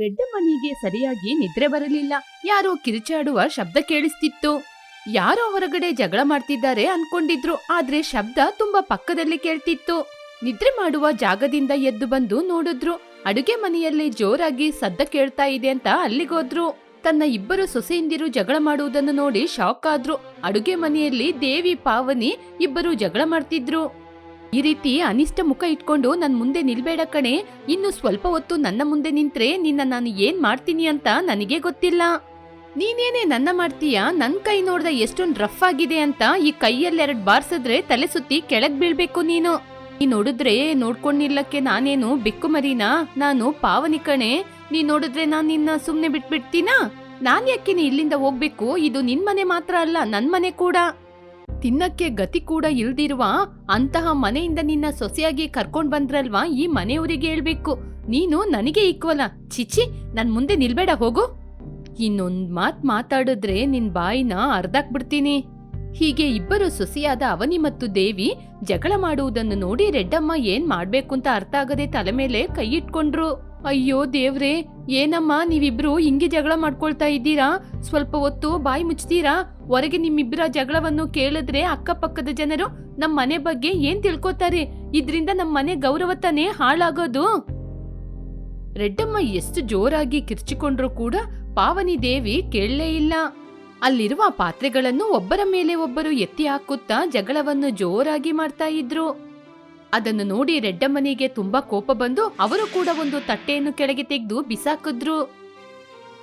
ರೆಡ್ಡಮ್ಮನಿಗೆ ಸರಿಯಾಗಿ ನಿದ್ರೆ ಬರಲಿಲ್ಲ. ಯಾರೋ ಕಿರಿಚಾಡುವ ಶಬ್ದ ಕೇಳಿಸ್ತಿತ್ತು. ಯಾರೋ ಹೊರಗಡೆ ಜಗಳ ಮಾಡ್ತಿದ್ದಾರೆ ಅನ್ಕೊಂಡಿದ್ರು, ಆದ್ರೆ ಶಬ್ದ ತುಂಬಾ ಪಕ್ಕದಲ್ಲಿ ಕೇಳ್ತಿತ್ತು. ನಿದ್ರೆ ಮಾಡುವ ಜಾಗದಿಂದ ಎದ್ದು ಬಂದು ನೋಡಿದ್ರು, ಅಡುಗೆ ಮನೆಯಲ್ಲಿ ಜೋರಾಗಿ ಸದ್ದ ಕೇಳ್ತಾ ಇದೆ ಅಂತ ಅಲ್ಲಿಗೋದ್ರು. ತನ್ನ ಇಬ್ಬರು ಸೊಸೆಯಿಂದಿರು ಜಗಳ ಮಾಡುವುದನ್ನು ನೋಡಿ ಶಾಕ್ ಆದ್ರು. ಅಡುಗೆ ಮನೆಯಲ್ಲಿ ದೇವಿ, ಪಾವನಿ ಇಬ್ಬರು ಜಗಳ ಮಾಡ್ತಿದ್ರು. ಈ ರೀತಿ ಅನಿಷ್ಟ ಮುಖ ಇಟ್ಕೊಂಡು ನನ್ ಮುಂದೆ ನಿಲ್ಬೇಡ ಕಣೆ. ಇನ್ನು ಸ್ವಲ್ಪ ಹೊತ್ತು ನನ್ನ ಮುಂದೆ ನಿಂತ್ರೆ ನಿನ್ನ ನಾನು ಏನ್ ಮಾಡ್ತೀನಿ ಅಂತ ನನಗೆ ಗೊತ್ತಿಲ್ಲ. ನೀನೇನೆ ನನ್ನ ಮಾಡ್ತೀಯಾ? ನನ್ ಕೈ ನೋಡ್ದ ಎಷ್ಟೊಂದ್ ರಫ್ ಆಗಿದೆ ಅಂತ ಈ ಕೈಯಲ್ಲಿ ಎರಡ್ ಬಾರ್ಸಿದ್ರೆ ತಲೆ ಸುತ್ತಿ ಕೆಳಗ್ ಬೀಳ್ಬೇಕು ನೀನು. ನೀ ನೋಡಿದ್ರೆ ನೋಡ್ಕೊಂಡಿಲ್ಲಕ್ಕೆ ನಾನೇನು ಬಿಕ್ಕು ಮರಿನಾ? ನಾನು ಪಾವನಿ ಕಣೆ. ನೀ ನೋಡಿದ್ರೆ ನಾನ್ ನಿನ್ನ ಸುಮ್ನೆ ಬಿಟ್ಬಿಡ್ತೀನಾ? ನಾನ್ ಯಾಕೆ ಇಲ್ಲಿಂದ ಹೋಗ್ಬೇಕು? ಇದು ನಿನ್ ಮನೆ ಮಾತ್ರ ಅಲ್ಲ, ನನ್ ಮನೆ ಕೂಡ. ತಿನ್ನಕ್ಕೆ ಗತಿ ಕೂಡ ಇಲ್ದಿರುವ ಅಂತಹ ಮನೆಯಿಂದ ನಿನ್ನ ಸೊಸೆಯಾಗಿ ಕರ್ಕೊಂಡ್ ಬಂದ್ರಲ್ವಾ ಈ ಮನೆಯವರಿಗೆ ಹೇಳ್ಬೇಕು. ನೀನು ನನಗೆ ಈಕ್ವಲ ಚಿಚಿ ನನ್ ಮುಂದೆ ನಿಲ್ಬೇಡ, ಹೋಗು. ಇನ್ನೊಂದ್ ಮಾತ್ ಮಾತಾಡಿದ್ರೆ ನಿನ್ ಬಾಯಿನ ಅರ್ಧಾಕ್ಬಿಡ್ತೀನಿ ಹೀಗೆ ಇಬ್ಬರು ಸೊಸೆಯಾದ ಅವನಿ ಮತ್ತು ದೇವಿ ಜಗಳ ಮಾಡುವುದನ್ನು ನೋಡಿ ರೆಡ್ಡಮ್ಮ ಏನ್ ಮಾಡ್ಬೇಕು ಅಂತ ಅರ್ಥ ಆಗದೆ ತಲೆ ಮೇಲೆ ಕೈ ಇಟ್ಕೊಂಡ್ರು. ಅಯ್ಯೋ ದೇವ್ರೆ, ಏನಮ್ಮ ನೀವಿಬ್ರು ಹಿಂಗೆ ಜಗಳ ಮಾಡ್ಕೊಳ್ತಾ ಇದ್ದೀರಾ? ಸ್ವಲ್ಪ ಹೊತ್ತು ಬಾಯಿ ಮುಚ್ತೀರಾ? ಹೊರಗೆ ನಿಮ್ಮಿಬ್ಬರ ಜಗಳವನ್ನು ಕೇಳಿದ್ರೆ ಅಕ್ಕಪಕ್ಕದ ಜನರು ನಮ್ಮ ಮನೆ ಬಗ್ಗೆ ಏನ್ ತಿಳ್ಕೊತಾರೆ? ಇದ್ರಿಂದ ನಮ್ಮ ಮನೆ ಗೌರವ ತಾನೇ ಹಾಳಾಗೋದು? ರೆಡ್ಡಮ್ಮ ಎಷ್ಟು ಜೋರಾಗಿ ಕಿರ್ಚಿಕೊಂಡ್ರು ಕೂಡ ಪಾವನಿ ದೇವಿ ಕೇಳಲೇ ಇಲ್ಲ. ಅಲ್ಲಿರುವ ಪಾತ್ರೆಗಳನ್ನು ಒಬ್ಬರ ಮೇಲೆ ಒಬ್ಬರು ಎತ್ತಿ ಹಾಕುತ್ತಾ ಜಗಳವನ್ನು ಜೋರಾಗಿ ಮಾಡ್ತಾ ಇದ್ರು. ಅದನ್ನು ನೋಡಿ ರೆಡ್ಡಮ್ಮನಿಗೆ ತುಂಬಾ ಕೋಪ ಬಂದು ಅವರು ಕೂಡ ಒಂದು ತಟ್ಟೆಯನ್ನು ಕೆಳಗೆ ತೆಗೆದು ಬಿಸಾಕಿದ್ರು.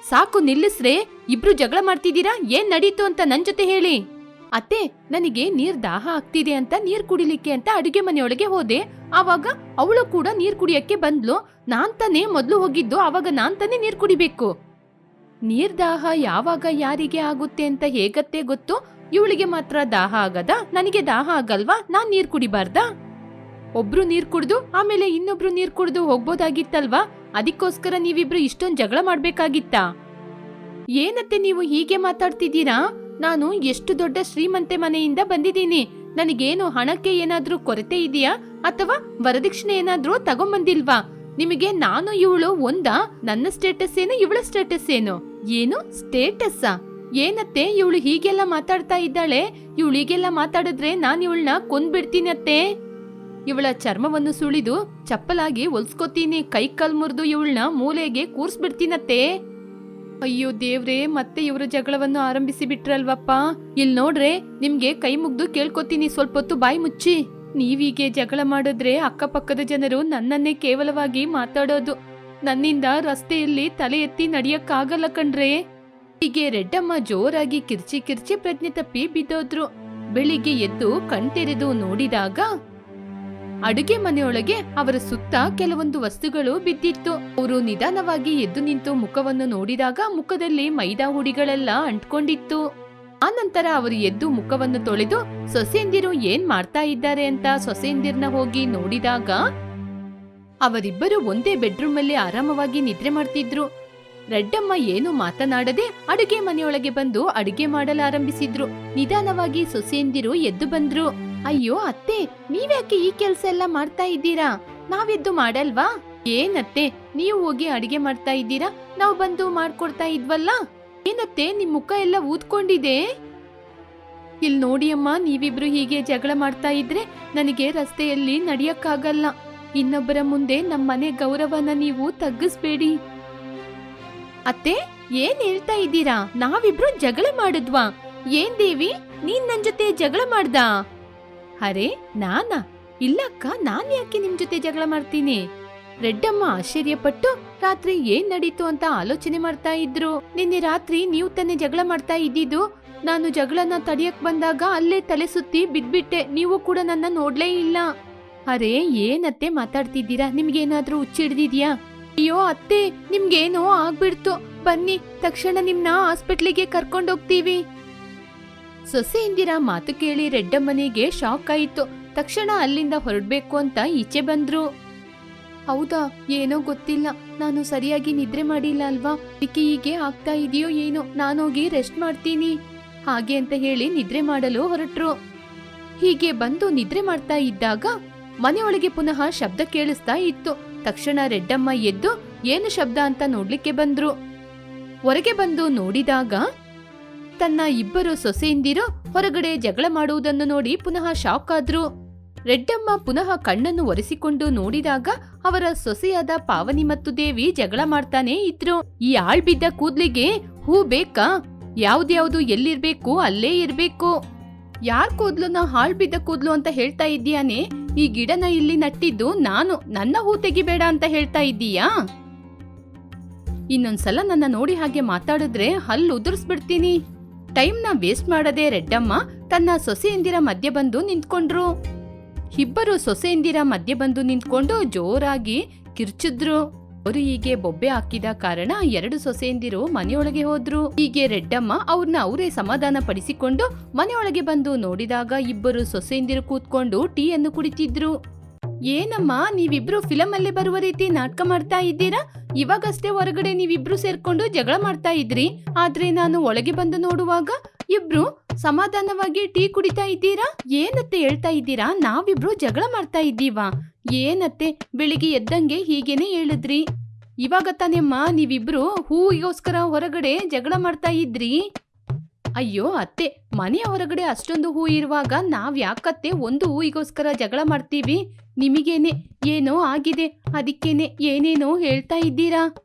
ಸಾಕು ನಿಲ್ಲಿಸ್ರೆ, ಇಬ್ರು ಜಗಳ ಮಾಡ್ತಿದ್ದೀರಾ? ಏನ್ ನಡೀತು ಅಂತ ನನ್ ಜೊತೆ ಹೇಳಿ. ಅತ್ತೆ, ನನಗೆ ನೀರ್ ದಾಹ ಆಗ್ತಿದೆ ಅಂತ ನೀರ್ ಕುಡಿಲಿಕ್ಕೆ ಅಂತ ಅಡುಗೆ ಮನೆಯೊಳಗೆ ಹೋದೆ. ಆವಾಗ ಅವಳು ಕೂಡ ನೀರ್ ಕುಡಿಯಕ್ಕೆ ಬಂದ್ಲು. ನಾನ್ ತಾನೇ ಮೊದ್ಲು ಹೋಗಿದ್ದು, ಆವಾಗ ನಾನ್ ತಾನೇ ನೀರ್ ಕುಡಿಬೇಕು. ನೀರ್ ದಾಹ ಯಾವಾಗ ಯಾರಿಗೆ ಆಗುತ್ತೆ ಅಂತ ಹೇಗತ್ತೆ ಗೊತ್ತು? ಇವಳಿಗೆ ಮಾತ್ರ ದಾಹ ಆಗದ? ನನಗೆ ದಾಹ ಆಗಲ್ವಾ? ನಾನ್ ನೀರ್ ಕುಡಿಬಾರ್ದಾ? ಒಬ್ರು ನೀರ್ ಕುಡ್ದು, ಆಮೇಲೆ ಇನ್ನೊಬ್ರು ನೀರ್ ಕುಡ್ದು ಹೋಗ್ಬೋದಾಗಿತ್ತಲ್ವಾ? ಅದಕ್ಕೋಸ್ಕರ ನೀವಿಬ್ರು ಇಷ್ಟೊಂದ್ ಜಗಳ ಮಾಡ್ಬೇಕಾಗಿತ್ತಾ? ಏನತ್ತೆ ನೀವು ಹೀಗೆ ಮಾತಾಡ್ತಿದ್ದೀರಾ? ನಾನು ಎಷ್ಟು ದೊಡ್ಡ ಶ್ರೀಮಂತೆ ಮನೆಯಿಂದ ಬಂದಿದ್ದೀನಿ. ನನಗೇನು ಹಣಕ್ಕೆ ಏನಾದ್ರೂ ಕೊರತೆ ಇದೆಯಾ? ಅಥವಾ ವರದಕ್ಷಿಣೆ ಏನಾದ್ರೂ ತಗೊಂಬಂದಿಲ್ವಾ? ನಿಮಗೆ ನಾನು ಇವಳು ಒಂದಾ? ನನ್ನ ಸ್ಟೇಟಸ್ ಏನು ಇವಳ ಸ್ಟೇಟಸ್ ಏನು ಏನು ಸ್ಟೇಟಸ್ಸಾ? ಏನತ್ತೆ ಇವಳು ಹೀಗೆಲ್ಲ ಮಾತಾಡ್ತಾ ಇದ್ದಾಳೆ? ಇವಳು ಮಾತಾಡಿದ್ರೆ ನಾನು ಇವಳನ್ನ ಕೊಂದ್ಬಿಡ್ತೀನತ್ತೆ? ಇವಳ ಚರ್ಮವನ್ನು ಸುಳಿದು ಚಪ್ಪಲಾಗಿ ಹೊಲ್ಸ್ಕೊತೀನಿ ಕೈ ಕಲ್ ಮುರಿದು ಇವಳನ್ನ ಮೂಲೆಗೆ ಕೂರ್ಸ್ಬಿಡ್ತೀನತ್ತೆ. ಅಯ್ಯೋ ದೇವ್ರೆ, ಮತ್ತೆ ಇವರ ಜಗಳವನ್ನು ಆರಂಭಿಸಿ ಬಿಟ್ರಲ್ವಪ್ಪ. ಇಲ್ ನೋಡ್ರೆ, ನಿಮ್ಗೆ ಕೈ ಮುಗ್ದು ಕೇಳ್ಕೊತೀನಿ ಸ್ವಲ್ಪ ಹೊತ್ತು ಬಾಯಿ ಮುಚ್ಚಿ. ನೀವೀಗೆ ಜಗಳ ಮಾಡಿದ್ರೆ ಅಕ್ಕಪಕ್ಕದ ಜನರು ನನ್ನನ್ನೇ ಕೇವಲವಾಗಿ ಮಾತಾಡೋದು. ನನ್ನಿಂದ ರಸ್ತೆಯಲ್ಲಿ ತಲೆ ಎತ್ತಿ ನಡಿಯಕ್ಕಾಗಲ್ಲ ಕಣ್ರೆ. ಹೀಗೆ ರೆಡ್ಡಮ್ಮ ಜೋರಾಗಿ ಕಿರ್ಚಿ ಕಿರ್ಚಿ ಪ್ರಜ್ಞೆ ತಪ್ಪಿ ಬಿದ್ದೋದ್ರು. ಬೆಳಿಗ್ಗೆ ಎದ್ದು ಕಣ್ತೆರೆದು ನೋಡಿದಾಗ ಅಡುಗೆ ಮನೆಯೊಳಗೆ ಅವರ ಸುತ್ತ ಕೆಲವೊಂದು ವಸ್ತುಗಳು ಬಿದ್ದಿತ್ತು. ಅವರು ನಿಧಾನವಾಗಿ ಎದ್ದು ನಿಂತು ಮುಖವನ್ನು ನೋಡಿದಾಗ ಮುಖದಲ್ಲಿ ಮೈದಾ ಹುಡಿಗಳೆಲ್ಲ ಅಂಟ್ಕೊಂಡಿತ್ತು. ಆನಂತರ ಅವರು ಎದ್ದು ಮುಖವನ್ನು ತೊಳೆದು, ಸೊಸೆಯಂದಿರು ಏನ್ ಮಾಡ್ತಾ ಇದ್ದಾರೆ ಅಂತ ಸೊಸೆಯಂದಿರ್ನ ಹೋಗಿ ನೋಡಿದಾಗ ಅವರಿಬ್ಬರು ಒಂದೇ ಬೆಡ್ರೂಮ್ ಅಲ್ಲಿ ಆರಾಮವಾಗಿ ನಿದ್ರೆ ಮಾಡ್ತಿದ್ರು. ರೆಡ್ಡಮ್ಮ ಏನು ಮಾತನಾಡದೆ ಅಡುಗೆ ಮನೆಯೊಳಗೆ ಬಂದು ಅಡುಗೆ ಮಾಡಲಾರಂಭಿಸಿದ್ರು. ನಿಧಾನವಾಗಿ ಸೊಸೆಯಂದಿರು ಎದ್ದು ಬಂದ್ರು. ಅಯ್ಯೋ ಅತ್ತೆ, ನೀವ್ಯಾಕೆ ಈ ಕೆಲ್ಸ ಎಲ್ಲ ಮಾಡ್ತಾ ಇದ್ದೀರಾ? ನಾವೆದ್ದು ಮಾಡಲ್ವಾ? ಏನತ್ತೆ ನೀವು ಹೋಗಿ ಅಡಿಗೆ ಮಾಡ್ತಾ ಇದ್ದೀರಾ? ನಾವು ಬಂದು ಮಾಡ್ಕೊಡ್ತಾ ಇದ್ವಲ್ಲ? ಏನತ್ತೆ ನಿಮ್ ಮುಖ ಎಲ್ಲ ಊದ್ಕೊಂಡಿದೆ? ಇಲ್ ನೋಡಿ ಅಮ್ಮ, ನೀವಿಬ್ರು ಹೀಗೆ ಜಗಳ ಮಾಡ್ತಾ ಇದ್ರೆ ನನಗೆ ರಸ್ತೆಯಲ್ಲಿ ನಡಿಯಕ್ಕಾಗಲ್ಲ. ಇನ್ನೊಬ್ಬರ ಮುಂದೆ ನಮ್ಮನೆ ಗೌರವನ ನೀವು ತಗ್ಗಿಸ್ಬೇಡಿ. ಅತ್ತೆ, ಏನ್ ಹೇಳ್ತಾ ಇದ್ದೀರಾ? ನಾವಿಬ್ರು ಜಗಳ ಮಾಡಿದ್ವಾ? ಏನ್ ದೇವಿ, ನೀನ್ ನನ್ ಜೊತೆ ಜಗಳ ಮಾಡ್ದಾ? ಅರೆ, ನಾನಾ? ಇಲ್ಲಕ್ಕ, ನಾನ್ ಯಾಕೆ ನಿಮ್ ಜೊತೆ ಜಗಳ ಮಾಡ್ತೀನಿ? ರೆಡ್ಡಮ್ಮ ಆಶ್ಚರ್ಯಪಟ್ಟು, ರಾತ್ರಿ ಏನ್ ನಡೀತು ಅಂತ ಆಲೋಚನೆ ಮಾಡ್ತಾ ಇದ್ರು. ನಿನ್ನೆ ರಾತ್ರಿ ನೀವು ತಾನೇ ಜಗಳ ಮಾಡ್ತಾ ಇದ್ದಿದ್ದು. ನಾನು ಜಗಳನ್ನ ತಡಿಯಕ್ ಬಂದಾಗ ಅಲ್ಲೇ ತಲೆ ಸುತ್ತಿ ಬಿದ್ಬಿಟ್ಟೆ. ನೀವು ಕೂಡ ನನ್ನ ನೋಡ್ಲೇ ಇಲ್ಲ. ಅರೆ ಏನತ್ತೆ ಮಾತಾಡ್ತಿದ್ದೀರಾ? ನಿಮ್ಗೇನಾದ್ರೂ ಹುಚ್ಚಿಡ್ದಿದ್ಯಾ? ಅಯ್ಯೋ ಅತ್ತೆ, ನಿಮ್ಗೇನೋ ಆಗ್ಬಿಡ್ತು. ಬನ್ನಿ, ತಕ್ಷಣ ನಿಮ್ನ ಹಾಸ್ಪಿಟ್ಲಿಗೆ ಕರ್ಕೊಂಡೋಗ್ತೀವಿ. ಸೊಸೆ ಇಂದಿರಾ ಮಾತು ಕೇಳಿ ರೆಡ್ಡಮ್ಮನಿಗೆ ಶಾಕ್ ಆಯಿತು. ತಕ್ಷಣ ಅಲ್ಲಿಂದ ಹೊರಡ್ಬೇಕು ಅಂತ ಈಚೆ ಬಂದ್ರು. ಹೌದಾ, ಏನೋ ಗೊತ್ತಿಲ್ಲ. ನಾನು ಸರಿಯಾಗಿ ನಿದ್ರೆ ಮಾಡಿಲ್ಲ ಅಲ್ವಾ? ಅದಕ್ಕೆ ಹೀಗೆ ಆಗ್ತಾ ಇದೆಯೋ ಏನೋ? ನಾನೋಗಿ ರೆಸ್ಟ್ ಮಾಡ್ತೀನಿ. ಹಾಗೆ ಅಂತ ಹೇಳಿ ನಿದ್ರೆ ಮಾಡಲು ಹೊರಟ್ರು. ಹೀಗೆ ಬಂದು ನಿದ್ರೆ ಮಾಡ್ತಾ ಇದ್ದಾಗ ಮನೆಯೊಳಗೆ ಪುನಃ ಶಬ್ದ ಕೇಳಿಸ್ತಾ ಇತ್ತು. ತಕ್ಷಣ ರೆಡ್ಡಮ್ಮ ಎದ್ದು ಏನು ಶಬ್ದ ಅಂತ ನೋಡ್ಲಿಕ್ಕೆ ಬಂದ್ರು. ಹೊರಗೆ ಬಂದು ನೋಡಿದಾಗ ತನ್ನ ಇಬ್ಬರು ಸೊಸೆಯಿಂದಿರು ಹೊರಗಡೆ ಜಗಳ ಮಾಡುವುದನ್ನು ನೋಡಿ ಪುನಃ ಶಾಕ್ ಆದ್ರು. ರೆಡ್ಡಮ್ಮ ಪುನಃ ಕಣ್ಣನ್ನು ಒರೆಸಿಕೊಂಡು ನೋಡಿದಾಗ ಅವರ ಸೊಸೆಯಾದ ಪಾವನಿ ಮತ್ತು ದೇವಿ ಜಗಳ ಮಾಡ್ತಾನೆ ಇದ್ರು. ಈ ಆಳ್ಬಿದ್ದ ಕೂದ್ಲಿಗೆ ಹೂ ಬೇಕಾ? ಯಾವ್ದ್ಯಾವ್ದು ಎಲ್ಲಿರ್ಬೇಕು, ಅಲ್ಲೇ ಇರ್ಬೇಕು. ಯಾರ್ ಕೂದ್ಲುನ ಹಾಳ್ ಬಿದ್ದ ಕೂದ್ಲು ಅಂತ ಹೇಳ್ತಾ ಇದ್ದೀಯಾನೆ ಈ ಗಿಡನ ಇಲ್ಲಿ ನಟ್ಟಿದ್ದು ನಾನು. ನನ್ನ ಹೂ ತೆಗಿಬೇಡ ಅಂತ ಹೇಳ್ತಾ ಇದ್ದೀಯಾ? ಇನ್ನೊಂದ್ಸಲ ನನ್ನ ನೋಡಿ ಹಾಗೆ ಮಾತಾಡಿದ್ರೆ ಹಲ್ಲು ಉದುರಿಸ್ಬಿಡ್ತೀನಿ. ಟೈಮ್ನ ವೇಸ್ಟ್ ಮಾಡದೆ ರೆಡ್ಡಮ್ಮ ತನ್ನ ಸೊಸೆಯಂದಿರ ಮಧ್ಯೆ ಬಂದು ನಿಂತ್ಕೊಂಡ್ರು. ಇಬ್ಬರು ಸೊಸೆಯಂದಿರ ಮಧ್ಯೆ ಬಂದು ನಿಂತ್ಕೊಂಡು ಜೋರಾಗಿ ಕಿರ್ಚಿದ್ರು. ಅವರು ಹೀಗೆ ಬೊಬ್ಬೆ ಹಾಕಿದ ಕಾರಣ ಎರಡು ಸೊಸೆಯಂದಿರು ಮನೆಯೊಳಗೆ ಹೋದ್ರು. ಹೀಗೆ ರೆಡ್ಡಮ್ಮ ಅವ್ರನ್ನ ಅವರೇ ಸಮಾಧಾನ ಪಡಿಸಿಕೊಂಡು ಮನೆಯೊಳಗೆ ಬಂದು ನೋಡಿದಾಗ ಇಬ್ಬರು ಸೊಸೆಯಂದಿರು ಕೂತ್ಕೊಂಡು ಟೀಯನ್ನು ಕುಡಿತಿದ್ರು. ಏನಮ್ಮ, ನೀವಿಬ್ರು ಫಿಲಂ ಅಲ್ಲಿ ಬರುವ ರೀತಿ ನಾಟಕ ಮಾಡ್ತಾ ಇದ್ದೀರಾ? ಇವಾಗಷ್ಟೇ ಹೊರಗಡೆ ನೀವಿಬ್ರು ಸೇರ್ಕೊಂಡು ಜಗಳ ಮಾಡ್ತಾ ಇದ್ರಿ. ಆದ್ರೆ ನಾನು ಒಳಗೆ ಬಂದು ನೋಡುವಾಗ ಇಬ್ರು ಸಮಾಧಾನವಾಗಿ ಟೀ ಕುಡಿತಾ ಇದ್ದೀರಾ? ಏನತ್ತೆ ಹೇಳ್ತಾ ಇದ್ದೀರಾ? ನಾವಿಬ್ರು ಜಗಳ ಮಾಡ್ತಾ ಇದ್ದೀವಾ? ಏನತ್ತೆ ಬೆಳಿಗ್ಗೆ ಎದ್ದಂಗೆ ಹೀಗೇನೆ ಹೇಳಿದ್ರಿ? ಇವಾಗ ತಾನೆಮ್ಮ ನೀವಿಬ್ರು ಹೂವಿಗೋಸ್ಕರ ಹೊರಗಡೆ ಜಗಳ ಮಾಡ್ತಾ ಇದ್ರಿ? ಅಯ್ಯೋ, ಅತ್ತೆ ಮನೆಯ ಹೊರಗಡೆ ಅಷ್ಟೊಂದು ಹೂ ಇರುವಾಗ ನಾವ್ ಯಾಕತ್ತೆ ಒಂದು ಹೂವಿಗೋಸ್ಕರ ಜಗಳ ಮಾಡ್ತೀವಿ? ನಿಮಗೇನೆ ಏನೋ ಆಗಿದೆ, ಅದಕ್ಕೇನೆ ಏನೇನೋ ಹೇಳ್ತಾ ಇದ್ದೀರಾ?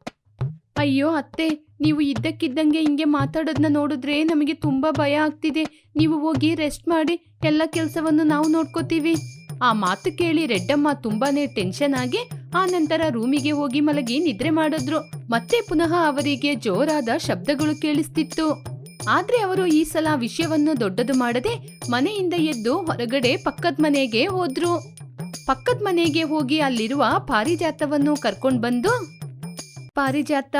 ಅಯ್ಯೋ, ಅತ್ತೆ, ನೀವು ಇದ್ದಕ್ಕಿದ್ದಂಗೆ ಹಿಂಗೆ ಮಾತಾಡೋದನ್ನ ನೋಡಿದ್ರೆ ನಮಗೆ ತುಂಬಾ ಭಯ ಆಗ್ತಿದೆ. ನೀವು ಹೋಗಿ ರೆಸ್ಟ್ ಮಾಡಿ, ಎಲ್ಲ ಕೆಲಸವನ್ನು ನಾವು ನೋಡ್ಕೋತೀವಿ. ಆ ಮಾತು ಕೇಳಿ ರೆಡ್ಡಮ್ಮ ತುಂಬಾನೇ ಟೆನ್ಷನ್ ಆಗಿ ಆ ನಂತರ ರೂಮಿಗೆ ಹೋಗಿ ಮಲಗಿ ನಿದ್ರೆ ಮಾಡಿದ್ರು. ಮತ್ತೆ ಪುನಃ ಅವರಿಗೆ ಜೋರಾದ ಶಬ್ದಗಳು ಕೇಳಿಸ್ತಿತ್ತು. ಆದ್ರೆ ಅವರು ಈ ಸಲ ವಿಷಯವನ್ನು ದೊಡ್ಡದು ಮಾಡದೆ ಮನೆಯಿಂದ ಎದ್ದು ಹೊರಗಡೆ ಪಕ್ಕದ ಮನೆಗೆ ಹೋದ್ರು. ಪಕ್ಕದ ಮನೆಗೆ ಹೋಗಿ ಅಲ್ಲಿರುವ ಪಾರಿಜಾತವನ್ನು ಕರ್ಕೊಂಡು ಬಂದು, ಪಾರಿಜಾತ,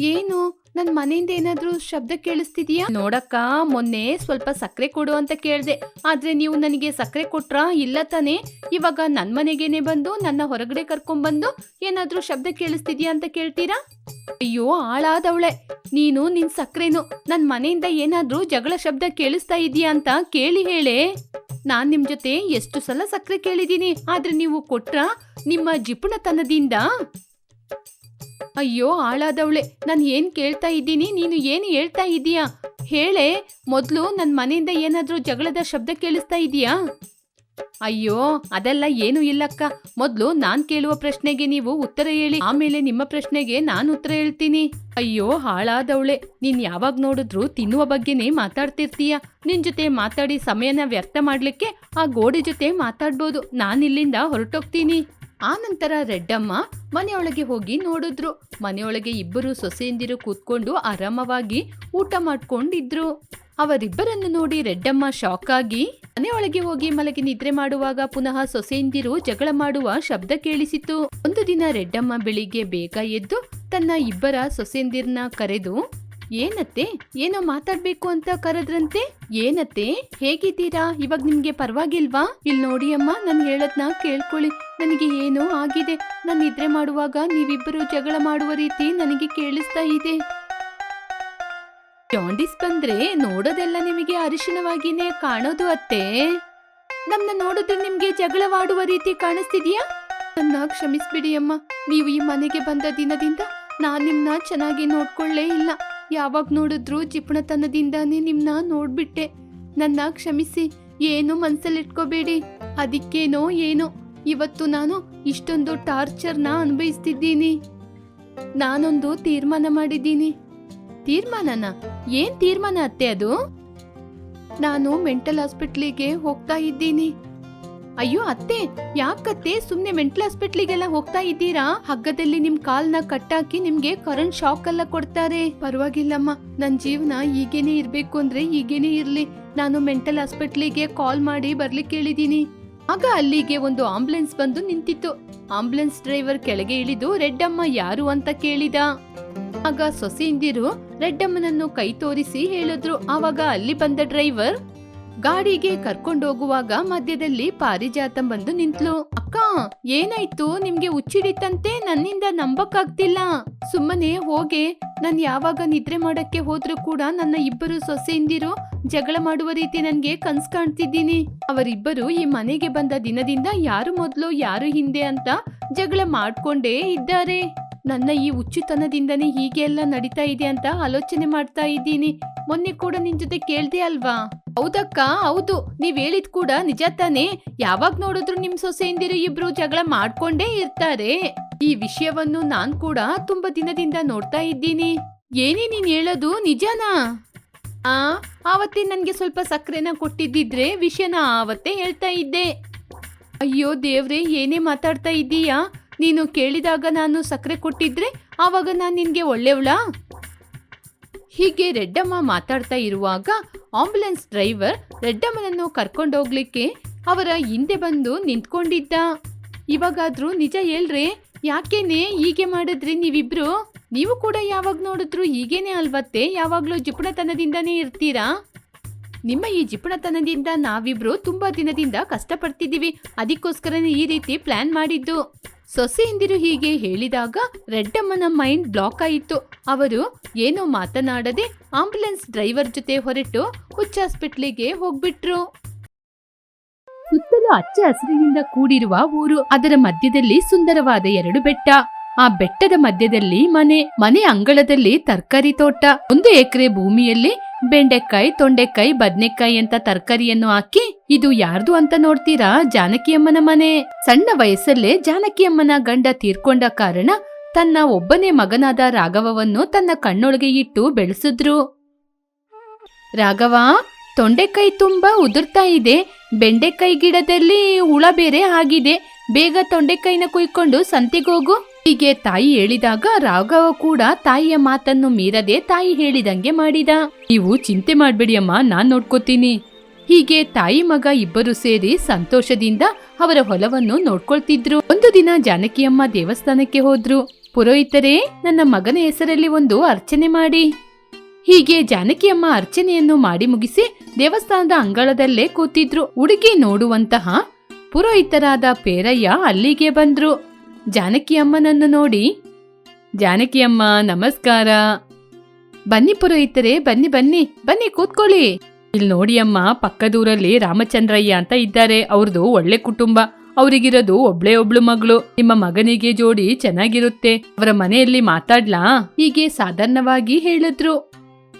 ಏನು? ನನ್ ಮನೆಯಿಂದ ಏನಾದ್ರೂ ಶಬ್ದ ಕೇಳಿಸ್ತಿದ್ಯಾ? ನೋಡಕ್ಕ, ಮೊನ್ನೆ ಸ್ವಲ್ಪ ಸಕ್ಕರೆ ಕೊಡು ಅಂತ ಕೇಳ್ದೆ. ಆದ್ರೆ ನೀವು ನನಗೆ ಸಕ್ಕರೆ ಕೊಟ್ರಾ ಇಲ್ಲ ತಾನೇ? ಇವಾಗ ನನ್ ಮನೆಗೇನೆ ಬಂದು, ನನ್ನ ಹೊರಗಡೆ ಕರ್ಕೊಂಡ್ಬಂದು ಏನಾದ್ರೂ ಶಬ್ದ ಕೇಳಿಸ್ತಿದ್ಯಾ ಅಂತ ಕೇಳ್ತೀರಾ? ಅಯ್ಯೋ, ಹಾಳಾದವಳೆ. ನೀನು ನಿನ್ ಸಕ್ಕರೆನು ನನ್ ಮನೆಯಿಂದ ಏನಾದ್ರೂ ಜಗಳ ಶಬ್ದ ಕೇಳಿಸ್ತಾ ಇದೀಯಾ ಅಂತ ಕೇಳಿ ಹೇಳೆ. ನಾನ್ ನಿಮ್ ಜೊತೆ ಎಷ್ಟು ಸಲ ಸಕ್ಕರೆ ಕೇಳಿದೀನಿ ಆದ್ರೆ ನೀವು ಕೊಟ್ರ ನಿಮ್ಮ ಜಿಪುಣತನದಿಂದ? ಅಯ್ಯೋ, ಹಾಳಾದವಳೆ. ನಾನು ಏನ್ ಕೇಳ್ತಾ ಇದ್ದೀನಿ? ನೀನು ಏನು ಹೇಳ್ತಾ ಇದೀಯಾ ಹೇಳೆ, ಮೊದ್ಲು ನನ್ ಮನೆಯಿಂದ ಏನಾದರೂ ಜಗಳದ ಶಬ್ದ ಕೇಳಿಸ್ತಾ ಇದೀಯಾ ಅಯ್ಯೋ, ಅದೆಲ್ಲ ಏನು ಇಲ್ಲಕ್ಕ. ಮೊದ್ಲು ನಾನ್ ಕೇಳುವ ಪ್ರಶ್ನೆಗೆ ನೀವು ಉತ್ತರ ಹೇಳಿ, ಆಮೇಲೆ ನಿಮ್ಮ ಪ್ರಶ್ನೆಗೆ ನಾನು ಉತ್ತರ ಹೇಳ್ತೀನಿ. ಅಯ್ಯೋ, ಹಾಳಾದವಳೆ. ನೀನ್ ಯಾವಾಗ ನೋಡಿದ್ರು ತಿನ್ನುವ ಬಗ್ಗೆನೇ ಮಾತಾಡ್ತಿರ್ತೀಯ? ನಿನ್ ಜೊತೆ ಮಾತಾಡಿ ಸಮಯನ ವ್ಯರ್ಥ ಮಾಡ್ಲಿಕ್ಕೆ ಆ ಗೋಡೆ ಜೊತೆ ಮಾತಾಡ್ಬೋದು. ನಾನ್ ಇಲ್ಲಿಂದ ಹೊರಟೋಗ್ತೀನಿ. ಆ ನಂತರ ರೆಡ್ಡಮ್ಮ ಮನೆಯೊಳಗೆ ಹೋಗಿ ನೋಡಿದ್ರು. ಮನೆಯೊಳಗೆ ಇಬ್ಬರು ಸೊಸೆಯಂದಿರು ಕೂತ್ಕೊಂಡು ಆರಾಮವಾಗಿ ಊಟ ಮಾಡ್ಕೊಂಡಿದ್ರು. ಅವರಿಬ್ಬರನ್ನು ನೋಡಿ ರೆಡ್ಡಮ್ಮ ಶಾಕ್ ಆಗಿ ಮನೆಯೊಳಗೆ ಹೋಗಿ ಮಲಗಿ ನಿದ್ರೆ ಮಾಡುವಾಗ ಪುನಃ ಸೊಸೆಯಂದಿರು ಜಗಳ ಮಾಡುವ ಶಬ್ದ ಕೇಳಿಸಿತು. ಒಂದು ದಿನ ರೆಡ್ಡಮ್ಮ ಬೆಳಿಗ್ಗೆ ಬೇಗ ಎದ್ದು ತನ್ನ ಇಬ್ಬರ ಸೊಸೆಯಂದಿರನ್ನ ಕರೆದು ಏನತ್ತೆ? ಏನೋ ಮಾತಾಡ್ಬೇಕು ಅಂತ ಕರೆದ್ರಂತೆ? ಏನತ್ತೆ? ಹೇಗಿದ್ದೀರಾ? ಇವಾಗ ನಿಮ್ಗೆ ಪರವಾಗಿಲ್ವಾ? ಇಲ್ಲಿ ನೋಡಿ ಅಮ್ಮ, ನಾನು ಹೇಳದ್ನ ಕೇಳ್ಕೊಳ್ಳಿ. ನನಗೆ ಏನೋ ಆಗಿದೆ. ನಾನು ನಿದ್ರೆ ಮಾಡುವಾಗ ನೀವಿಬ್ಬರು ಜಗಳ ಮಾಡುವ ರೀತಿ ನನಗೆ ಕೇಳಿಸ್ತಾ ಇದೆ. ಜಾಂಡಿಸ್ ಬಂದ್ರೆ ನೋಡೋದೆಲ್ಲ ನಿಮಗೆ ಅರಿಶಿನವಾಗಿನೇ ಕಾಣೋದು ಅತ್ತೆ. ನಮ್ನ ನೋಡಿದ್ರೆ ನಿಮ್ಗೆ ಜಗಳವಾಡುವ ರೀತಿ ಕಾಣಿಸ್ತಿದ್ಯಾ? ನನ್ನ ಕ್ಷಮಿಸ್ಬಿಡಿ ಅಮ್ಮ. ನೀವು ಈ ಮನೆಗೆ ಬಂದ ದಿನದಿಂದ ನಾನು ನಿಮ್ನ ಚೆನ್ನಾಗಿ ನೋಡ್ಕೊಳ್ಳೇ ಇಲ್ಲ. ಯಾವಾಗ ನೋಡಿದ್ರು ಜಿಪುಣತನದಿಂದಾನೇ ನಿಮ್ನ ನೋಡ್ಬಿಟ್ಟೆ. ನನ್ನ ಕ್ಷಮಿಸಿ, ಏನು ಮನ್ಸಲ್ಲಿಟ್ಕೋಬೇಡಿ. ಅದಕ್ಕೇನೋ ಏನೋ, ಇವತ್ತು ನಾನು ಇಷ್ಟೊಂದು ಟಾರ್ಚರ್ನ ಅನುಭವಿಸ್ತಿದ್ದೀನಿ. ನಾನೊಂದು ತೀರ್ಮಾನ ಮಾಡಿದ್ದೀನಿ. ತೀರ್ಮಾನನ? ಏನ್ ತೀರ್ಮಾನ ಅತ್ತೆ ಅದು? ನಾನು ಮೆಂಟಲ್ ಹಾಸ್ಪಿಟ್ಲಿಗೆ ಹೋಗ್ತಾ ಇದ್ದೀನಿ. ಅಯ್ಯೋ ಅತ್ತೆ, ಯಾಕತ್ತೆ? ಸುಮ್ನೆ ಮೆಂಟಲ್ ಹಾಸ್ಪಿಟ್ಲಿಗೆಲ್ಲ ಹೋಗ್ತಾ ಇದ್ದೀರಾ? ಹಗ್ಗದಲ್ಲಿ ನಿಮ್ ಕಾಲ್ನ ಕಟ್ಟಾಕಿ ನಿಮ್ಗೆ ಕರೆಂಟ್ ಶಾಕ್ ಎಲ್ಲ ಕೊಡ್ತಾರೆ. ಪರವಾಗಿಲ್ಲಮ್ಮ, ನನ್ ಜೀವನ ಈಗೇನೆ ಇರ್ಬೇಕು ಅಂದ್ರೆ ಈಗೇನೆ ಇರ್ಲಿ. ನಾನು ಮೆಂಟಲ್ ಹಾಸ್ಪಿಟ್ಲಿಗೆ ಕಾಲ್ ಮಾಡಿ ಬರ್ಲಿಕ್ಕೆ ಹೇಳಿದೀನಿ. ಆಗ ಅಲ್ಲಿಗೆ ಒಂದು ಆಂಬುಲೆನ್ಸ್ ಬಂದು ನಿಂತಿತ್ತು. ಆಂಬುಲೆನ್ಸ್ ಡ್ರೈವರ್ ಕೆಳಗೆ ಇಳಿದು, ರೆಡ್ಡಮ್ಮ ಯಾರು ಅಂತ ಕೇಳಿದ? ಆಗ ಸೊಸೆಯಿಂದಿರು ರೆಡ್ಡಮ್ಮನನ್ನು ಕೈ ತೋರಿಸಿ ಹೇಳಿದ್ರು. ಆವಾಗ ಅಲ್ಲಿ ಬಂದ ಡ್ರೈವರ್ ಗಾಡಿಗೆ ಕರ್ಕೊಂಡೋಗುವಾಗ ಮಧ್ಯದಲ್ಲಿ ಪಾರಿಜಾತ ಬಂದು ನಿಂತ್ಲು. ಅಕ್ಕ, ಏನಾಯ್ತು? ನಿಮ್ಗೆ ಹುಚ್ಚಿಡಿತಂತೆ ನನ್ನಿಂದ ನಂಬಕ್ಕಾಗ್ತಿಲ್ಲ. ಸುಮ್ಮನೆ ಹೋಗೆ. ನಾನು ಯಾವಾಗ ನಿದ್ರೆ ಮಾಡಕ್ಕೆ ಹೋದ್ರೂ ಕೂಡ ನನ್ನ ಇಬ್ಬರು ಸೊಸೆಯಿಂದಿರು ಜಗಳ ಮಾಡುವ ರೀತಿ ನನ್ಗೆ ಕನ್ಸ್ ಕಾಣ್ತಿದ್ದೀನಿ. ಅವರಿಬ್ಬರು ಈ ಮನೆಗೆ ಬಂದ ದಿನದಿಂದ ಯಾರು ಮೊದ್ಲು, ಯಾರು ಹಿಂದೆ ಅಂತ ಜಗಳ ಮಾಡ್ಕೊಂಡೇ ಇದ್ದಾರೆ. ನನ್ನ ಈ ಹುಚ್ಚುತನದಿಂದನೇ ಹೀಗೆ ಎಲ್ಲ ನಡೀತಾ ಇದೆ ಅಂತ ಆಲೋಚನೆ ಮಾಡ್ತಾ ಇದ್ದೀನಿ. ಮೊನ್ನೆ ಕೂಡ ನಿನ್ ಜೊತೆ ಕೇಳ್ದೆ ಅಲ್ವಾ? ಹೌದಕ್ಕ, ಹೌದು. ನೀವ್ ಹೇಳಿದ್ ಕೂಡ ನಿಜ ತಾನೇ. ಯಾವಾಗ ನೋಡಿದ್ರು ನಿಮ್ ಸೊಸೆಯಿಂದಿರು ಇಬ್ರು ಜಗಳ ಮಾಡ್ಕೊಂಡೇ ಇರ್ತಾರೆ. ಈ ವಿಷಯವನ್ನು ನಾನ್ ಕೂಡ ತುಂಬಾ ದಿನದಿಂದ ನೋಡ್ತಾ ಇದ್ದೀನಿ. ಏನೇ ನೀನ್ ಹೇಳೋದು ನಿಜನಾ? ಆ, ಆವತ್ತೇ ನನ್ಗೆ ಸ್ವಲ್ಪ ಸಕ್ಕರೆನ ಕೊಟ್ಟಿದ್ದಿದ್ರೆ ವಿಷಯನ ಆವತ್ತೇ ಹೇಳ್ತಾ ಇದ್ದೆ. ಅಯ್ಯೋ ದೇವ್ರೆ, ಏನೇ ಮಾತಾಡ್ತಾ ಇದ್ದೀಯಾ? ನೀನು ಕೇಳಿದಾಗ ನಾನು ಸಕ್ಕರೆ ಕೊಟ್ಟಿದ್ರೆ ಆವಾಗ ನಾನು ನಿನ್ಗೆ ಒಳ್ಳೆಯವಳಾ ಹೀಗೆ ರೆಡ್ಡಮ್ಮ ಮಾತಾಡ್ತಾ ಇರುವಾಗ ಆಂಬ್ಯುಲೆನ್ಸ್ ಡ್ರೈವರ್ ರೆಡ್ಡಮ್ಮನನ್ನು ಕರ್ಕೊಂಡೋಗ್ಲಿಕ್ಕೆ ಅವರ ಹಿಂದೆ ಬಂದು ನಿಂತ್ಕೊಂಡಿದ್ದ. ಇವಾಗಾದ್ರೂ ನಿಜ ಹೇಳ್ರಿ, ಯಾಕೇನೆ ಹೀಗೆ ಮಾಡಿದ್ರಿ ನೀವಿಬ್ರು? ನೀವು ಕೂಡ ಯಾವಾಗ ನೋಡಿದ್ರು ಹೀಗೇನೆ ಅಲ್ವತ್ತೆ? ಯಾವಾಗಲೂ ಜಿಪುಣತನದಿಂದನೇ ಇರ್ತೀರಾ? ನಿಮ್ಮ ಈ ಜಿಪುಣತನದಿಂದ ನಾವಿಬ್ರು ತುಂಬಾ ದಿನದಿಂದ ಕಷ್ಟಪಡ್ತಿದ್ದೀವಿ. ಅದಕ್ಕೋಸ್ಕರನೇ ಈ ರೀತಿ ಪ್ಲಾನ್ ಮಾಡಿದ್ದು. ಸೊಸೆಯಂದಿರು ಹೀಗೆ ಹೇಳಿದಾಗ ರೆಡ್ಡಮ್ಮನ ಮೈಂಡ್ ಬ್ಲಾಕ್ ಆಯಿತು. ಅವರು ಏನೋ ಮಾತನಾಡದೆ ಆಂಬ್ಯುಲೆನ್ಸ್ ಡ್ರೈವರ್ ಜೊತೆ ಹೊರಟು ಹುಚ್ಚ ಹಾಸ್ಪಿಟ್ಲಿಗೆ ಹೋಗ್ಬಿಟ್ರು. ಸುತ್ತಲೂ ಹಚ್ಚ ಹಸಿರಿನಿಂದ ಕೂಡಿರುವ ಊರು, ಅದರ ಮಧ್ಯದಲ್ಲಿ ಸುಂದರವಾದ ಎರಡು ಬೆಟ್ಟ. ಆ ಬೆಟ್ಟದ ಮಧ್ಯದಲ್ಲಿ ಮನೆ ಮನೆ ಅಂಗಳದಲ್ಲಿ ತರಕಾರಿ ತೋಟ. ಒಂದು ಎಕರೆ ಭೂಮಿಯಲ್ಲಿ ಬೆಂಡೆಕಾಯಿ, ತೊಂಡೆಕಾಯಿ, ಬದ್ನೆಕಾಯಿ ಅಂತ ತರಕಾರಿಯನ್ನು ಹಾಕಿ ಇದು ಯಾರ್ದು ಅಂತ ನೋಡ್ತೀರಾ? ಜಾನಕಿಯಮ್ಮನ ಮನೆ. ಸಣ್ಣ ವಯಸ್ಸಲ್ಲೇ ಜಾನಕಿಯಮ್ಮನ ಗಂಡ ತೀರ್ಕೊಂಡ ಕಾರಣ ತನ್ನ ಒಬ್ಬನೇ ಮಗನಾದ ರಾಘವವನ್ನು ತನ್ನ ಕಣ್ಣೊಳಗೆ ಇಟ್ಟು ಬೆಳೆಸಿದ್ರು. ರಾಘವ, ತೊಂಡೆಕಾಯಿ ತುಂಬಾ ಉದುರ್ತಾ ಇದೆ. ಬೆಂಡೆಕಾಯಿ ಗಿಡದಲ್ಲಿ ಹುಳ ಬೇರೆ ಆಗಿದೆ. ಬೇಗ ತೊಂಡೆಕಾಯಿನ ಕುಯ್ಕೊಂಡು ಸಂತೆಗೋಗು. ಹೀಗೆ ತಾಯಿ ಹೇಳಿದಾಗ ರಾಘವ ಕೂಡ ತಾಯಿಯ ಮಾತನ್ನು ಮೀರದೆ ತಾಯಿ ಹೇಳಿದಂಗೆ ಮಾಡಿದ. ನೀವು ಚಿಂತೆ ಮಾಡ್ಬೇಡಿ ಅಮ್ಮ, ನಾನ್ ನೋಡ್ಕೋತೀನಿ. ಹೀಗೆ ತಾಯಿ ಮಗ ಇಬ್ಬರು ಸೇರಿ ಸಂತೋಷದಿಂದ ಅವರ ಹೊಲವನ್ನು ನೋಡ್ಕೊಳ್ತಿದ್ರು. ಒಂದು ದಿನ ಜಾನಕಿಯಮ್ಮ ದೇವಸ್ಥಾನಕ್ಕೆ ಹೋದ್ರು. ಪುರೋಹಿತರೇ, ನನ್ನ ಮಗನ ಹೆಸರಲ್ಲಿ ಒಂದು ಅರ್ಚನೆ ಮಾಡಿ. ಹೀಗೆ ಜಾನಕಿಯಮ್ಮ ಅರ್ಚನೆಯನ್ನು ಮಾಡಿ ಮುಗಿಸಿ ದೇವಸ್ಥಾನದ ಅಂಗಳದಲ್ಲೇ ಕೂತಿದ್ರು. ಹುಡುಗಿ ನೋಡುವಂತಹ ಪುರೋಹಿತರಾದ ಪೇರಯ್ಯ ಅಲ್ಲಿಗೆ ಬಂದ್ರು. ಜಾನಕಿಯಮ್ಮನನ್ನು ನೋಡಿ, ಜಾನಕಿ ಅಮ್ಮ, ನಮಸ್ಕಾರ. ಬನ್ನಿ ಪುರೋಹಿತರೆ, ಬನ್ನಿ ಬನ್ನಿ ಬನ್ನಿ, ಕೂತ್ಕೊಳ್ಳಿ. ಇಲ್ಲಿ ನೋಡಿ ಅಮ್ಮ, ಪಕ್ಕದೂರಲ್ಲಿ ರಾಮಚಂದ್ರಯ್ಯ ಅಂತ ಇದ್ದಾರೆ. ಅವ್ರದ್ದು ಒಳ್ಳೆ ಕುಟುಂಬ. ಅವರಿಗಿರೋದು ಒಬ್ಳೆ ಒಬ್ಳು ಮಗಳು. ನಿಮ್ಮ ಮಗನಿಗೆ ಜೋಡಿ ಚೆನ್ನಾಗಿರುತ್ತೆ. ಅವರ ಮನೆಯಲ್ಲಿ ಮಾತಾಡ್ಲಾ? ಹೀಗೆ ಸಾಧಾರಣವಾಗಿ ಹೇಳಿದ್ರು.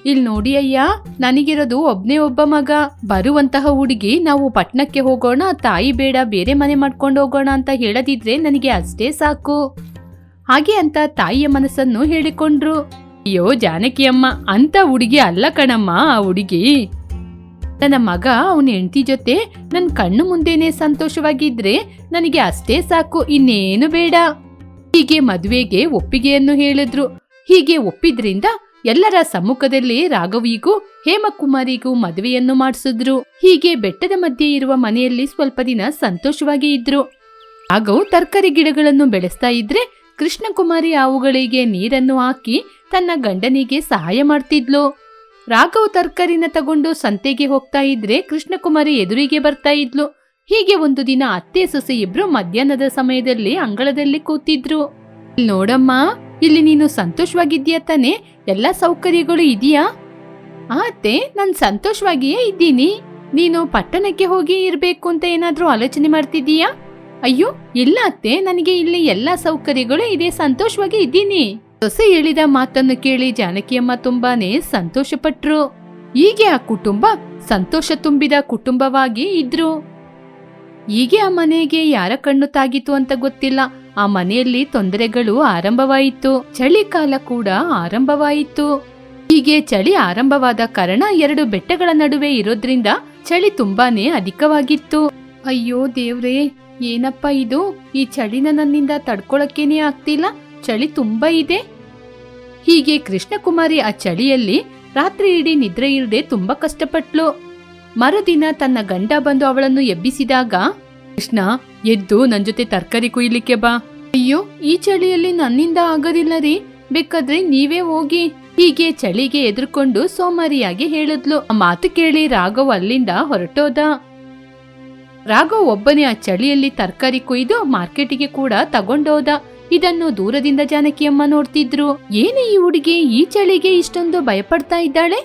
ಇಲ್ ನೋಡಿ ಅಯ್ಯ, ನನಗಿರೋದು ಒಬ್ನೇ ಒಬ್ಬ ಮಗ. ಬರುವಂತಹ ಹುಡುಗಿ ನಾವು ಪಟ್ನಕ್ಕೆ ಹೋಗೋಣ, ತಾಯಿ ಬೇಡ, ಬೇರೆ ಮನೆ ಮಾಡ್ಕೊಂಡು ಹೋಗೋಣ ಅಂತ ಹೇಳದಿದ್ರೆ ನನಗೆ ಅಷ್ಟೇ ಸಾಕು. ಹಾಗೆ ಅಂತ ತಾಯಿಯ ಮನಸ್ಸನ್ನು ಹೇಳಿಕೊಂಡ್ರು. ಅಯ್ಯೋ, ಜಾನಕಿ ಅಮ್ಮ, ಅಂತ ಹುಡುಗಿ ಅಲ್ಲ ಕಣಮ್ಮ ಆ ಹುಡುಗಿ. ನನ್ನ ಮಗ, ಅವನ ಹೆಂಡತಿ ಜೊತೆ ನನ್ನ ಕಣ್ಣು ಮುಂದೆನೆ ಸಂತೋಷವಾಗಿದ್ರೆ ನನಗೆ ಅಷ್ಟೇ ಸಾಕು, ಇನ್ನೇನು ಬೇಡ. ಹೀಗೆ ಮದುವೆಗೆ ಒಪ್ಪಿಗೆಯನ್ನು ಹೇಳಿದ್ರು. ಹೀಗೆ ಒಪ್ಪಿದ್ರಿಂದ ಎಲ್ಲರ ಸಮ್ಮುಖದಲ್ಲಿ ರಾಘವಿಗೂ ಹೇಮಕುಮಾರಿಗೂ ಮದುವೆಯನ್ನು ಮಾಡಿಸಿದ್ರು. ಹೀಗೆ ಬೆಟ್ಟದ ಮಧ್ಯೆ ಇರುವ ಮನೆಯಲ್ಲಿ ಸ್ವಲ್ಪ ದಿನ ಸಂತೋಷವಾಗಿ ಇದ್ರು. ರಾಘವ್ ತರಕಾರಿ ಗಿಡಗಳನ್ನು ಬೆಳೆಸ್ತಾ ಇದ್ರೆ ಕೃಷ್ಣಕುಮಾರಿ ಅವುಗಳಿಗೆ ನೀರನ್ನು ಹಾಕಿ ತನ್ನ ಗಂಡನಿಗೆ ಸಹಾಯ ಮಾಡ್ತಿದ್ಲು. ರಾಘವ್ ತರಕಾರಿನ ತಗೊಂಡು ಸಂತೆಗೆ ಹೋಗ್ತಾ ಇದ್ರೆ ಕೃಷ್ಣಕುಮಾರಿ ಎದುರಿಗೆ ಬರ್ತಾ ಇದ್ಲು. ಹೀಗೆ ಒಂದು ದಿನ ಅತ್ತೆ ಸೊಸೆ ಇಬ್ರು ಮಧ್ಯಾಹ್ನದ ಸಮಯದಲ್ಲಿ ಅಂಗಳದಲ್ಲಿ ಕೂತಿದ್ರು. ನೋಡಮ್ಮ ಇಲ್ಲಿ ನೀನು ಸಂತೋಷವಾಗಿದ್ದೀಯ ತಾನೆ? ಎಲ್ಲ ಸೌಕರ್ಯಗಳು ಇದೆಯಾ? ಆತೆ, ನಾನು ಸಂತೋಷವಾಗಿಯೇ ಇದ್ದೀನಿ. ನೀನು ಪಟ್ಟಣಕ್ಕೆ ಹೋಗಿ ಇರಬೇಕು ಅಂತ ಏನಾದರೂ ಆಲೋಚನೆ ಮಾಡ್ತಿದ್ದೀಯಾ? ಅಯ್ಯೋ, ಇಲ್ಲ ಅತ್ತೆ, ನನಗೆ ಇಲ್ಲಿ ಎಲ್ಲ ಸೌಕರ್ಯಗಳು ಇದೆ, ಸಂತೋಷವಾಗಿ ಇದ್ದೀನಿ. ಸೊಸೆ ಹೇಳಿದ ಮಾತನ್ನು ಕೇಳಿ ಜಾನಕಿಯಮ್ಮ ತುಂಬಾನೇ ಸಂತೋಷಪಟ್ರು. ಹೀಗೆ ಆ ಕುಟುಂಬ ಸಂತೋಷ ತುಂಬಿದ ಕುಟುಂಬವಾಗಿ ಇದ್ರು. ಹೀಗೆ ಆ ಮನೆಗೆ ಯಾರ ಕಣ್ಣು ತಾಗಿತು ಅಂತ ಗೊತ್ತಿಲ್ಲ. ಆ ಮನೆಯಲ್ಲಿ ತೊಂದರೆಗಳು ಆರಂಭವಾಯಿತು. ಚಳಿಕಾಲ ಕೂಡ ಆರಂಭವಾಯಿತು. ಹೀಗೆ ಚಳಿ ಆರಂಭವಾದ ಕಾರಣ ಎರಡು ಬೆಟ್ಟಗಳ ನಡುವೆ ಇರೋದ್ರಿಂದ ಚಳಿ ತುಂಬಾನೇ ಅಧಿಕವಾಗಿತ್ತು. ಅಯ್ಯೋ ದೇವ್ರೇ, ಏನಪ್ಪ ಇದು? ಈ ಚಳಿನ ನನ್ನಿಂದ ತಡ್ಕೊಳಕ್ಕೇನೆ ಆಗ್ತಿಲ್ಲ? ಚಳಿ ತುಂಬಾ ಇದೆ. ಹೀಗೆ ಕೃಷ್ಣಕುಮಾರಿ ಆ ಚಳಿಯಲ್ಲಿ ರಾತ್ರಿ ಇಡೀ ನಿದ್ರೆ ಇಲ್ಲದೆ ತುಂಬಾ ಕಷ್ಟಪಟ್ಲು. ಮರುದಿನ ತನ್ನ ಗಂಡ ಬಂದು ಅವಳನ್ನು ಎಬ್ಬಿಸಿದಾಗ ಕೃಷ್ಣ, ಎದ್ದು ನನ್ ಜೊತೆ ತರಕಾರಿ ಕುಯ್ಲಿಕ್ಕೆ ಬಾ. ಅಯ್ಯೋ, ಈ ಚಳಿಯಲ್ಲಿ ನನ್ನಿಂದ ಆಗೋದಿಲ್ಲ ರೀ ಬೇಕಾದ್ರೆ ನೀವೇ ಹೋಗಿ. ಹೀಗೆ ಚಳಿಗೆ ಎದುರ್ಕೊಂಡು ಸೋಮಾರಿಯಾಗಿ ಹೇಳಿದ್ಲು. ಆ ಮಾತು ಕೇಳಿ ರಾಘವ್ ಅಲ್ಲಿಂದ ಹೊರಟೋದ. ರಾಘವ್ ಒಬ್ಬನೇ ಆ ಚಳಿಯಲ್ಲಿ ತರಕಾರಿ ಕುಯ್ದು ಮಾರ್ಕೆಟಿಗೆ ಕೂಡ ತಗೊಂಡೋದ. ಇದನ್ನು ದೂರದಿಂದ ಜಾನಕಿಯಮ್ಮ ನೋಡ್ತಿದ್ರು. ಏನೇ ಈ ಹುಡುಗಿ, ಈ ಚಳಿಗೆ ಇಷ್ಟೊಂದು ಭಯಪಡ್ತಾ ಇದ್ದಾಳೆ?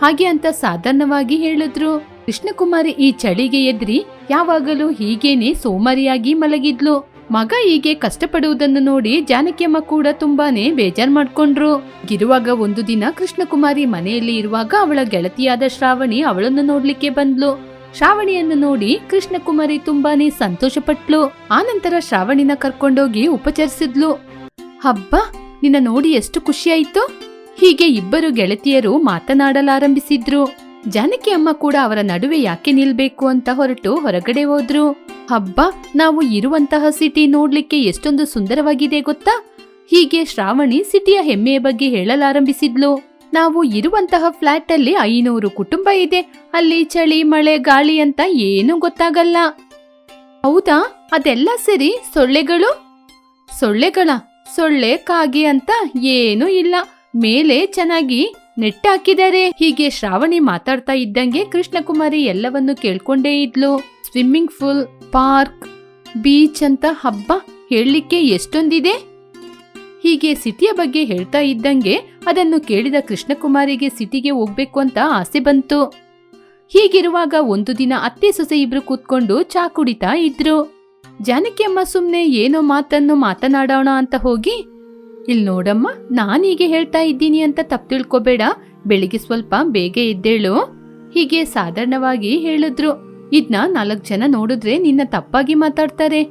ಹಾಗೆ ಅಂತ ಸಾಧಾರಣವಾಗಿ ಹೇಳಿದ್ರು. ಕೃಷ್ಣಕುಮಾರಿ ಈ ಚಳಿಗೆ ಎದ್ರಿ ಯಾವಾಗಲೂ ಹೀಗೇನೆ ಸೋಮಾರಿಯಾಗಿ ಮಲಗಿದ್ಲು. ಮಗ ಹೀಗೆ ಕಷ್ಟಪಡುವುದನ್ನು ನೋಡಿ ಜಾನಕಿಯಮ್ಮ ಕೂಡ ತುಂಬಾನೇ ಬೇಜಾರ್ ಮಾಡ್ಕೊಂಡ್ರು. ಇರುವಾಗ ಒಂದು ದಿನ ಕೃಷ್ಣಕುಮಾರಿ ಮನೆಯಲ್ಲಿ ಇರುವಾಗ ಅವಳ ಗೆಳತಿಯಾದ ಶ್ರಾವಣಿ ಅವಳನ್ನು ನೋಡ್ಲಿಕ್ಕೆ ಬಂದ್ಲು. ಶ್ರಾವಣಿಯನ್ನು ನೋಡಿ ಕೃಷ್ಣಕುಮಾರಿ ತುಂಬಾನೇ ಸಂತೋಷಪಟ್ಲು. ಆನಂತರ ಶ್ರಾವಣಿನ ಕರ್ಕೊಂಡೋಗಿ ಉಪಚರಿಸಿದ್ಲು. ಹಬ್ಬ, ನಿನ್ನ ನೋಡಿ ಎಷ್ಟು ಖುಷಿಯಾಯ್ತು? ಹೀಗೆ ಇಬ್ಬರು ಗೆಳತಿಯರು ಮಾತನಾಡಲಾರಂಭಿಸಿದ್ರು. ಜಾನಕಿ ಅಮ್ಮ ಕೂಡ ಅವರ ನಡುವೆ ಯಾಕೆ ನಿಲ್ಬೇಕು ಅಂತ ಹೊರಟು ಹೊರಗಡೆ ಹೋದ್ರು. ಹಬ್ಬ, ನಾವು ಇರುವಂತಹ ಸಿಟಿ ನೋಡ್ಲಿಕ್ಕೆ ಎಷ್ಟೊಂದು ಸುಂದರವಾಗಿದೆ ಗೊತ್ತಾ? ಹೀಗೆ ಶ್ರಾವಣಿ ಸಿಟಿಯ ಹೆಮ್ಮೆಯ ಬಗ್ಗೆ ಹೇಳಲಾರಂಭಿಸಿದ್ಲು. ನಾವು ಇರುವಂತಹ ಫ್ಲಾಟ್ ಅಲ್ಲಿ ಐನೂರು ಕುಟುಂಬ ಇದೆ. ಅಲ್ಲಿ ಚಳಿ, ಮಳೆ, ಗಾಳಿ ಅಂತ ಏನೂ ಗೊತ್ತಾಗಲ್ಲ. ಹೌದಾ? ಅದೆಲ್ಲ ಸರಿ? ಸೊಳ್ಳೆಗಳು? ಸೊಳ್ಳೆಗಳ? ಸೊಳ್ಳೆ ಕಾಗೆ ಅಂತ ಏನೂ ಇಲ್ಲ. ಮೇಲೆ ಚೆನ್ನಾಗಿ ನೆಟ್ ಹಾಕಿದ್ದಾರೆ ಹೀಗೆ ಶ್ರಾವಣಿ ಮಾತಾಡ್ತಾ ಇದ್ದಂಗೆ ಕೃಷ್ಣಕುಮಾರಿ ಎಲ್ಲವನ್ನು ಕೇಳ್ಕೊಂಡೇ ಇದ್ಲು. ಸ್ವಿಮ್ಮಿಂಗ್ ಫೂಲ್ ಪಾರ್ಕ್, ಬೀಚ್ ಅಂತ ಹಬ್ಬ ಹೇಳಲಿಕ್ಕೆ ಎಷ್ಟೊಂದಿದೆ? ಹೀಗೆ ಸಿಟಿಯ ಬಗ್ಗೆ ಹೇಳ್ತಾ ಇದ್ದಂಗೆ ಅದನ್ನು ಕೇಳಿದ ಕೃಷ್ಣಕುಮಾರಿಗೆ ಸಿಟಿಗೆ ಹೋಗ್ಬೇಕು ಅಂತ ಆಸೆ ಬಂತು. ಹೀಗಿರುವಾಗ ಒಂದು ದಿನ ಅತ್ತೆ ಸೊಸೆ ಇಬ್ರು ಕೂತ್ಕೊಂಡು ಚಾ ಕುಡಿತಾ ಇದ್ರು. ಜಾನಕಿಯಮ್ಮ ಸುಮ್ನೆ ಏನೋ ಮಾತನ್ನು ಮಾತನಾಡೋಣ ಅಂತ ಹೋಗಿ ಇಲ್ ನೋಡಮ್ಮ ನಾನೀಗೆ ಹೇಳ್ತಾ ಇದ್ದೀನಿ ಅಂತ ತಪ್ಪು ತಿಳ್ಕೊಬೇಡ. ಬೆಳಿಗ್ಗೆ ಸ್ವಲ್ಪ ಬೇಗ ಎದ್ದೇಳು. ಹೀಗೆ ಸಾಧಾರಣವಾಗಿ ಹೇಳಿದ್ರು. ಇದನ್ನ ನಾಲ್ಕು ಜನ ನೋಡಿದ್ರೆ ನಿನ್ನ ತಪ್ಪಾಗಿ ಮಾತಾಡ್ತಾರೆ.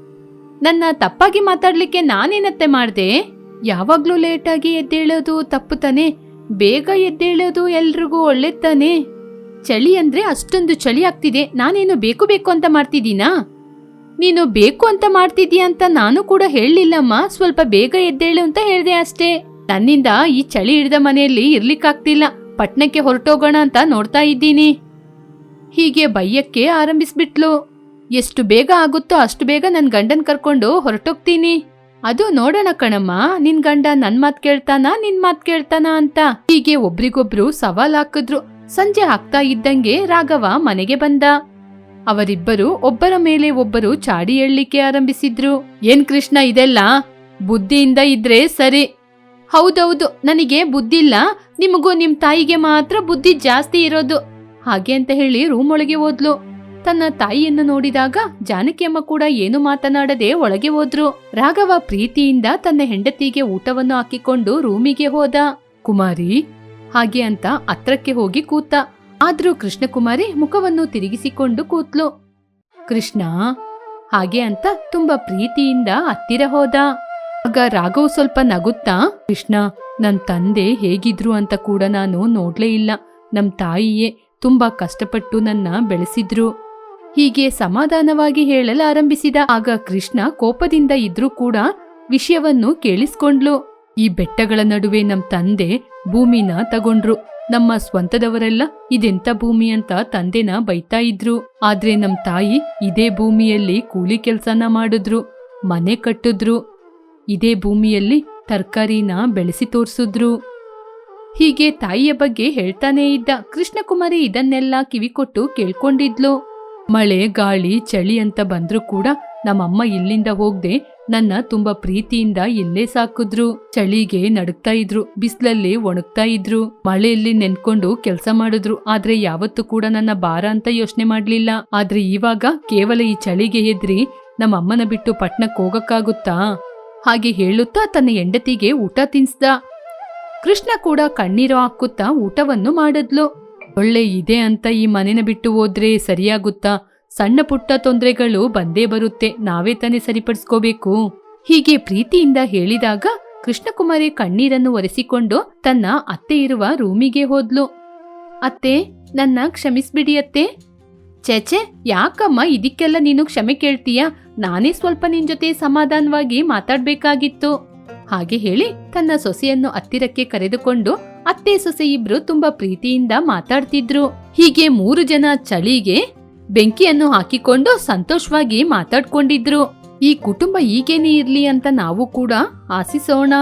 ನನ್ನ ತಪ್ಪಾಗಿ ಮಾತಾಡ್ಲಿಕ್ಕೆ ನಾನೇನತ್ತೆ ಮಾಡಿದೆ? ಯಾವಾಗ್ಲೂ ಲೇಟಾಗಿ ಎದ್ದೇಳೋದು ತಪ್ಪು ತಾನೆ? ಬೇಗ ಎದ್ದೇಳೋದು ಎಲ್ರಿಗೂ ಒಳ್ಳೆದ್ ತಾನೆ? ಚಳಿ ಅಂದ್ರೆ ಅಷ್ಟೊಂದು ಚಳಿ ಆಗ್ತಿದೆ. ನಾನೇನು ಬೇಕು ಬೇಕು ಅಂತ ಮಾಡ್ತಿದ್ದೀನಾ? ನೀನು ಬೇಕು ಅಂತ ಮಾಡ್ತಿದ್ದೀಯ ಅಂತ ನಾನು ಕೂಡ ಹೇಳಲಿಲ್ಲಮ್ಮ. ಸ್ವಲ್ಪ ಬೇಗ ಎದ್ದೇಳು ಅಂತ ಹೇಳಿದೆ ಅಷ್ಟೇ. ನನ್ನಿಂದ ಈ ಚಳಿ ಹಿಡಿದ ಮನೆಯಲ್ಲಿ ಇರ್ಲಿಕ್ಕಾಗ್ತಿಲ್ಲ. ಪಟ್ನಕ್ಕೆ ಹೊರಟೋಗೋಣ ಅಂತ ನೋಡ್ತಾ ಇದ್ದೀನಿ. ಹೀಗೆ ಬಯ್ಯಕ್ಕೆ ಆರಂಭಿಸ್ಬಿಟ್ಲು. ಎಷ್ಟು ಬೇಗ ಆಗುತ್ತೋ ಅಷ್ಟು ಬೇಗ ನನ್ನ ಗಂಡನ್ ಕರ್ಕೊಂಡು ಹೊರಟೋಗ್ತೀನಿ. ಅದು ನೋಡೋಣ ಕಣಮ್ಮ. ನಿನ್ ಗಂಡ ನನ್ ಮಾತ್ ಕೇಳ್ತಾನ, ನಿನ್ ಮಾತ್ ಕೇಳ್ತಾನ ಅಂತ. ಹೀಗೆ ಒಬ್ರಿಗೊಬ್ರು ಸವಾಲ್ ಹಾಕಿದ್ರು. ಸಂಜೆ ಆಗ್ತಾ ಇದ್ದಂಗೆ ರಾಘವ ಮನೆಗೆ ಬಂದ. ಅವರಿಬ್ಬರು ಒಬ್ಬರ ಮೇಲೆ ಒಬ್ಬರು ಚಾಡಿ ಹೇಳಲಿಕ್ಕೆ ಆರಂಭಿಸಿದ್ರು. ಏನ್ ಕೃಷ್ಣ ಇದೆಲ್ಲ? ಬುದ್ಧಿಯಿಂದ ಇದ್ರೆ ಸರಿ. ಹೌದೌದು, ನನಗೆ ಬುದ್ಧಿಲ್ಲ. ನಿಮಗೂ ನಿಮ್ ತಾಯಿಗೆ ಮಾತ್ರ ಬುದ್ಧಿ ಜಾಸ್ತಿ ಇರೋದು. ಹಾಗೆ ಅಂತ ಹೇಳಿ ರೂಮ್ ಒಳಗೆ ಹೋದ್ಲು. ತನ್ನ ತಾಯಿಯನ್ನು ನೋಡಿದಾಗ ಜಾನಕಿಯಮ್ಮ ಕೂಡ ಏನು ಮಾತನಾಡದೆ ಒಳಗೆ ಹೋದ್ರು. ರಾಘವ ಪ್ರೀತಿಯಿಂದ ತನ್ನ ಹೆಂಡತಿಗೆ ಊಟವನ್ನು ಹಾಕಿಕೊಂಡು ರೂಮಿಗೆ ಹೋದ. ಕುಮಾರಿ, ಹಾಗೆ ಅಂತ ಹತ್ರಕ್ಕೆ ಹೋಗಿ ಕೂತ. ಆದ್ರೂ ಕೃಷ್ಣಕುಮಾರಿ ಮುಖವನ್ನು ತಿರುಗಿಸಿಕೊಂಡು ಕೂತ್ಲು. ಕೃಷ್ಣ, ಹಾಗೆ ಅಂತ ತುಂಬಾ ಪ್ರೀತಿಯಿಂದ ಹತ್ತಿರ ಹೋದ. ಆಗ ರಾಘವ್ ಸ್ವಲ್ಪ ನಗುತ್ತಾ, ಕೃಷ್ಣ, ನನ್ ತಂದೆ ಹೇಗಿದ್ರು ಅಂತ ಕೂಡ ನಾನು ನೋಡ್ಲೇ ಇಲ್ಲ. ನಮ್ ತಾಯಿಯೇ ತುಂಬಾ ಕಷ್ಟಪಟ್ಟು ನನ್ನ ಬೆಳೆಸಿದ್ರು. ಹೀಗೆ ಸಮಾಧಾನವಾಗಿ ಹೇಳಲಾರಂಭಿಸಿದ ಆಗ ಕೃಷ್ಣ ಕೋಪದಿಂದ ಇದ್ರೂ ಕೂಡ ವಿಷಯವನ್ನು ಕೇಳಿಸ್ಕೊಂಡ್ಲು. ಈ ಬೆಟ್ಟಗಳ ನಡುವೆ ನಮ್ ತಂದೆ ಭೂಮಿನ ತಗೊಂಡ್ರು. ನಮ್ಮ ಸ್ವಂತದವರೆಲ್ಲ ಇದೆಂತ ಭೂಮಿ ಅಂತ ತಂದೆನ ಬೈತಾ ಇದ್ರು. ಆದ್ರೆ ನಮ್ ತಾಯಿ ಇದೇ ಭೂಮಿಯಲ್ಲಿ ಕೂಲಿ ಕೆಲ್ಸನ ಮಾಡಿದ್ರು, ಮನೆ ಕಟ್ಟಿದ್ರು. ಇದೇ ಭೂಮಿಯಲ್ಲಿ ತರಕಾರಿನ ಬೆಳೆಸಿ ತೋರಿಸಿದ್ರು. ಹೀಗೆ ತಾಯಿಯ ಬಗ್ಗೆ ಹೇಳ್ತಾನೇ ಇದ್ದ. ಕೃಷ್ಣಕುಮಾರಿ ಇದನ್ನೆಲ್ಲ ಕಿವಿಕೊಟ್ಟು ಕೇಳ್ಕೊಂಡಿದ್ಲು. ಮಳೆ, ಗಾಳಿ, ಚಳಿ ಅಂತ ಬಂದ್ರೂ ಕೂಡ ನಮ್ಮಮ್ಮ ಇಲ್ಲಿಂದ ಹೋಗ್ದೆ ನನ್ನ ತುಂಬಾ ಪ್ರೀತಿಯಿಂದ ಎಲ್ಲೇ ಸಾಕಿದ್ರು, ಚಳಿಗೆ ನಡುಗ್ತಾ ಇದ್ರು, ಬಿಸ್ಲಲ್ಲಿ ಒಣಗ್ತಾ ಇದ್ರು, ಮಳೆಯಲ್ಲಿ ನೆನ್ಕೊಂಡು ಕೆಲಸ ಮಾಡಿದ್ರು, ಆದ್ರೆ ಯಾವತ್ತೂ ಕೂಡ ನನ್ನ ಭಾರ ಅಂತ ಯೋಚನೆ ಮಾಡ್ಲಿಲ್ಲ. ಆದ್ರೆ ಇವಾಗ ಕೇವಲ ಈ ಚಳಿಗೆ ಎದ್ರಿ ನಮ್ಮ ಅಮ್ಮನ ಬಿಟ್ಟು ಪಟ್ನಕ್ ಹೋಗಕ್ಕಾಗುತ್ತಾ? ಹಾಗೆ ಹೇಳುತ್ತಾ ತನ್ನ ಹೆಂಡತಿಗೆ ಊಟ ತಿನ್ಸ್ದ. ಕೃಷ್ಣ ಕೂಡ ಕಣ್ಣೀರು ಹಾಕುತ್ತಾ ಊಟವನ್ನು ಮಾಡಿದ್ಲು. ಒಳ್ಳೆ ಇದೆ ಅಂತ ಈ ಮನೇನ ಬಿಟ್ಟು ಹೋದ್ರೆ ಸರಿಯಾಗುತ್ತಾ? ಸಣ್ಣ ಪುಟ್ಟ ತೊಂದರೆಗಳು ಬಂದೇ ಬರುತ್ತೆ. ನಾವೇ ತಾನೇ ಸರಿಪಡಿಸ್ಕೋಬೇಕು. ಹೀಗೆ ಪ್ರೀತಿಯಿಂದ ಹೇಳಿದಾಗ ಕೃಷ್ಣಕುಮಾರಿ ಕಣ್ಣೀರನ್ನು ಒರೆಸಿಕೊಂಡು ತನ್ನ ಅತ್ತೆ ಇರುವ ರೂಮಿಗೆ ಹೋದ್ಲು. ಅತ್ತೆ, ನನ್ನ ಕ್ಷಮಿಸ್ಬಿಡಿ ಅತ್ತೆ. ಚೇಚೆ ಯಾಕಮ್ಮ ಇದಕ್ಕೆಲ್ಲ ನೀನು ಕ್ಷಮೆ ಕೇಳ್ತೀಯ? ನಾನೇ ಸ್ವಲ್ಪ ನಿನ್ ಜೊತೆ ಸಮಾಧಾನವಾಗಿ ಮಾತಾಡ್ಬೇಕಾಗಿತ್ತು. ಹಾಗೆ ಹೇಳಿ ತನ್ನ ಸೊಸೆಯನ್ನು ಹತ್ತಿರಕ್ಕೆ ಕರೆದುಕೊಂಡು ಅತ್ತೆ ಸೊಸೆ ಇಬ್ರು ತುಂಬಾ ಪ್ರೀತಿಯಿಂದ ಮಾತಾಡ್ತಿದ್ರು. ಹೀಗೆ ಮೂರು ಜನ ಚಳಿಗೆ ಬೆಂಕಿಯನ್ನು ಹಾಕಿಕೊಂಡು ಸಂತೋಷವಾಗಿ ಮಾತಾಡ್ಕೊಂಡಿದ್ರು. ಈ ಕುಟುಂಬ ಈಗೇನೇ ಇರ್ಲಿ ಅಂತ ನಾವು ಕೂಡ ಆಶಿಸೋಣ